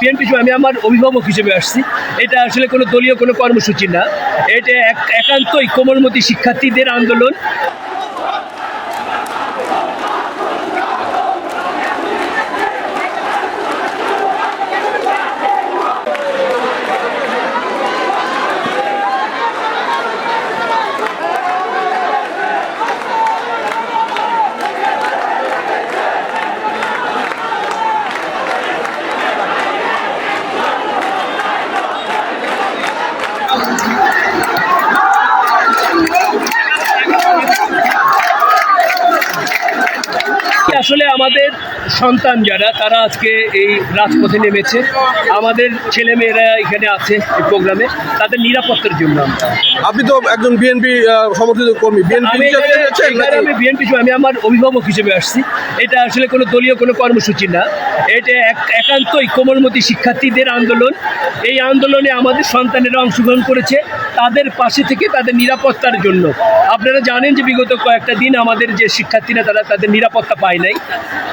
BNP আমি আমার অভিভাবক হিসেবে আসছি। এটা আসলে কোনো দলীয় কোনো কর্মসূচি না। এটা এক একান্তই কোমলমতি শিক্ষার্থীদের আন্দোলন। আমাদের সন্তান যারা তারা আজকে এই রাজপথে নেমেছে। আমাদের ছেলেমেয়েরা এখানে আছে এই প্রোগ্রামে তাদের নিরাপত্তার জন্য আমরা আপনি তো একজন বিএনপি সমর্থিত কর্মী। বিএনপি আমি বিএনপি আমি আমার অভিভাবক হিসেবে আসছি। এটা আসলে কোনো দলীয় কোনো কর্মসূচি না। এটা এক একান্তই কোমলমতি শিক্ষার্থীদের আন্দোলন। এই আন্দোলনে আমাদের সন্তানেরা অংশগ্রহণ করেছে। তাদের পাশে থেকে তাদের নিরাপত্তার জন্য। আপনারা জানেন যে বিগত কয়েকটা দিন আমাদের যে শিক্ষার্থীরা তারা তাদের নিরাপত্তা পায় নাই।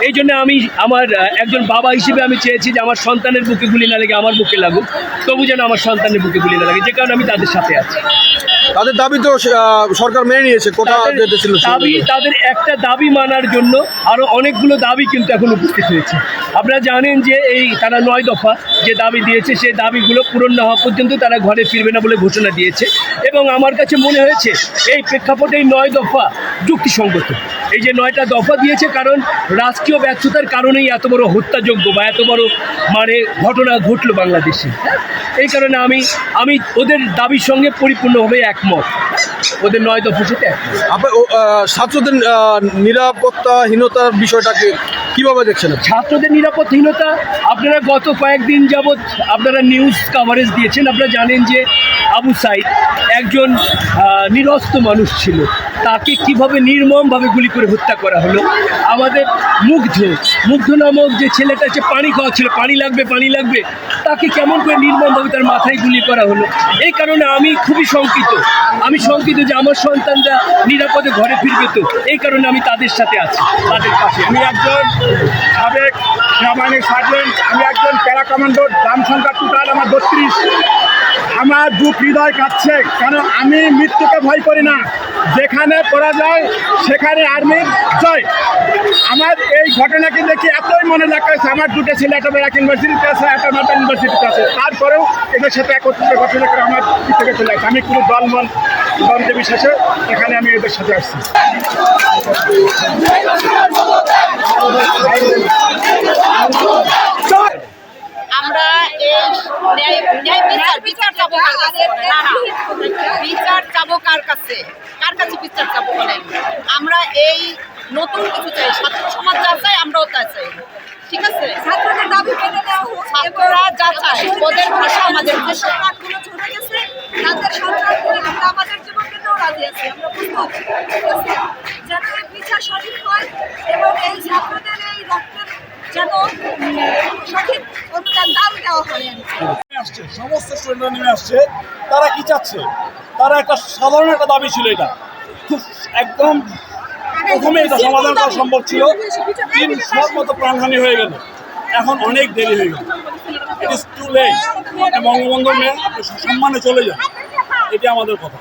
এই জন্য আমি আমার একজন বাবা হিসেবে আমি চেয়েছি যে আমার সন্তানের বুকে গুলি না লাগে আমার বুকে লাগুক। তবু যেন আমার সন্তানের বুকে গুলি না লাগে যে কারণে আমি তাদের সাথে আছি। তাদের দাবি তো সরকার মেনে নিয়েছে কোটা তাদের ছিল দাবি তাদের একটা দাবি মানার জন্য আরও অনেকগুলো দাবি কিন্তু এখন উপস্থিত হয়েছে। আপনারা জানেন যে এই তারা নয় দফা যে দাবি দিয়েছে সেই দাবিগুলো পূরণ না হওয়া পর্যন্ত তারা ঘরে ফিরবে না বলে ঘোষণা দিয়েছে। এবং আমার কাছে মনে হয়েছে এই প্রেক্ষাপটে এই নয় দফা যুক্তিসঙ্গত এই যে নয়টা দফা দিয়েছে কারণ রাজকীয় ব্যর্থতার কারণেই এত বড় হত্যাযোগ্য বা এত বড় মানে ঘটনা ঘটলো বাংলাদেশে। এই কারণে আমি আমি ওদের দাবির সঙ্গে পরিপূর্ণভাবে একমত। ওদের নয় আপনার ও, ছাত্রদের নিরাপত্তাহীনতার বিষয়টাকে কীভাবে দেখছেন ছাত্রদের নিরাপত্তাহীনতা আপনারা গত কয়েকদিন যাবৎ আপনারা নিউজ কাভারেজ দিয়েছেন। আপনারা জানেন যে আবু সাইদ একজন নিরস্ত মানুষ ছিল। তাকে কীভাবে নির্মমভাবে গুলি করে হত্যা করা হলো? আমাদের মুগ্ধ মুগ্ধ নামক যে ছেলেটা যে পানি খাওয়াচ্ছিল, পানি লাগবে পানি লাগবে, তাকে কেমন করে নির্মমভাবে তার মাথায় গুলি করা হলো? এই কারণে আমি খুবই শঙ্কিত। আমি শঙ্কিত যে আমার সন্তানরা নিরাপদে ঘরে ফিরবে তো। এই কারণে আমি তাদের সাথে আছি, তাদের পাশে। আমি একজন সাবেক সেনাবাহিনীর সার্জেন্ট, আমি একজন প্যারা কমান্ডোর দাম সংখ্যা টোটাল আমার বত্রিশ। আমার বুক হৃদয় কাঁদছে কারণ আমি মৃত্যুকে ভয় করি না? যেখানে পরাজয় সেখানে আর্মির জয়। আমার এই ঘটনাকে দেখি এতই মনে লাগাচ্ছে আমার দুটো ছেলে একটা ব্যাক ইউনিভার্সিটিতে আছে, একটা মাতা ইউনিভার্সিটিতে আছে। তারপরেও এদের সাথে একত্রিত ঘটনা করে আমার থেকে চলে আসছে আমি কোনো দলমল দলকে বিশ্বাসে, এখানে আমি এদের সাথে আসছি। আমরা এই ন্যায় ন্যায় বিচার বিচার চাবো কার কাছে? না না বিচার চাবো কার কাছে? কার কাছে বিচার চাবো বলেন? আমরা এই নতুন কিছু চাই ছাত্র সমাজ যা চাই আমরাও তা চাই। ঠিক আছে? ছাত্রদের দাবি মেনে নেওয়া ছাত্ররা যা চায় ওদের ভাষা আমাদের ভাষা সন্তানগুলো চলে গেছে তাদের সন্তানগুলো আমরা আমাদের জীবন দিতেও রাজি আছি আমরা বুঝতে পারছি। যাতে বিচার সঠিক হয় এবং এই ছাত্রদের এই রক্তের যেন উম, সঠিক অনুদান দাম দেওয়া হয় আর কি। নেমে আসছে স্টুডেন্টরা নেমে আসছে, তারা কি চাচ্ছে? তারা একটা সাধারণ একটা দাবি ছিল এটা। খুব একদম প্রথমে এটা সমাধান করা সম্ভব ছিল তিন সব মতো প্রাণহানি হয়ে গেল। এখন অনেক দেরি হয়ে গেল। It is too late Bangabandhu মেয়ে, আপনি সম্মানে চলে যান। এটি আমাদের কথা।